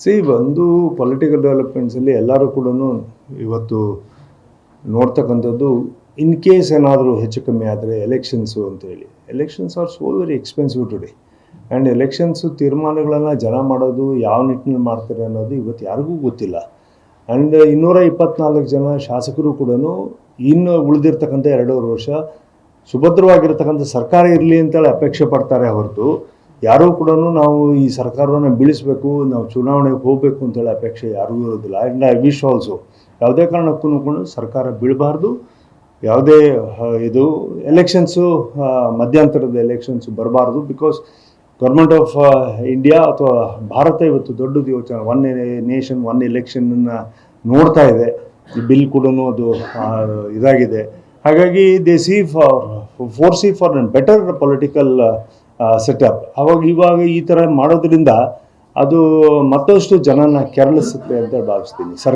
C ಒಂದು political ಡೆವಲಪ್ಮೆಂಟ್ಸಲ್ಲಿ ಎಲ್ಲರೂ ಕೂಡ ಇವತ್ತು ನೋಡ್ತಕ್ಕಂಥದ್ದು ಇನ್ ಕೇಸ್ ಏನಾದರೂ ಹೆಚ್ಚು ಕಮ್ಮಿ ಆದರೆ ಎಲೆಕ್ಷನ್ಸು ಅಂತೇಳಿ elections are so very expensive today and elections ತೀರ್ಮಾನಗಳನ್ನು ಜನ ಮಾಡೋದು ಯಾವ ನಿಟ್ಟಿನಲ್ಲಿ ಮಾಡ್ತಾರೆ ಅನ್ನೋದು ಇವತ್ತು ಯಾರಿಗೂ ಗೊತ್ತಿಲ್ಲ. ಆ್ಯಂಡ್ ಇನ್ನೂರ ಇಪ್ಪತ್ನಾಲ್ಕು ಜನ ಶಾಸಕರು ಕೂಡ ಇನ್ನು ಉಳಿದಿರ್ತಕ್ಕಂಥ ಎರಡೂವರೆ ವರ್ಷ ಸುಭದ್ರವಾಗಿರ್ತಕ್ಕಂಥ ಸರ್ಕಾರ ಇರಲಿ ಅಂತೇಳಿ ಅಪೇಕ್ಷೆ ಪಡ್ತಾರೆ ಹೊರತು. ಯಾರೂ ಕೂಡ ನಾವು ಈ ಸರ್ಕಾರವನ್ನು ಬೀಳಿಸಬೇಕು, ನಾವು ಚುನಾವಣೆಗೆ ಹೋಗಬೇಕು ಅಂತೇಳಿ ಅಪೇಕ್ಷೆ ಯಾರಿಗೂ ಇರೋದಿಲ್ಲ. ಆ್ಯಂಡ್ ಐ ವಿಶ್ ಆಲ್ಸೋ ಯಾವುದೇ ಕಾರಣಕ್ಕೂ ಕೂಡ ಸರ್ಕಾರ ಬೀಳಬಾರ್ದು. ಯಾವುದೇ ಇದು ಎಲೆಕ್ಷನ್ಸು ಮಧ್ಯಂತರದ ಎಲೆಕ್ಷನ್ಸು ಬರಬಾರ್ದು ಬಿಕಾಸ್ ಗೌರ್ಮೆಂಟ್ ಆಫ್ ಇಂಡಿಯಾ ಅಥವಾ ಭಾರತ ಇವತ್ತು ದೊಡ್ಡದು ಯೋಚನೆ ಒನ್ ನೇಷನ್ ಒನ್ ಎಲೆಕ್ಷನನ್ನು ನೋಡ್ತಾ ಇದೆ. ಬಿಲ್ ಕೂಡ ಅದು ಇದಾಗಿದೆ. ಹಾಗಾಗಿ they see for four C for better political setup ಅವಾಗ ಇವಾಗ ಈ ಥರ ಮಾಡೋದ್ರಿಂದ ಅದು ಮತ್ತಷ್ಟು ಜನನ ಕೆರಳಿಸುತ್ತೆ ಅಂತ ಭಾವಿಸ್ತೀನಿ. ಸರ್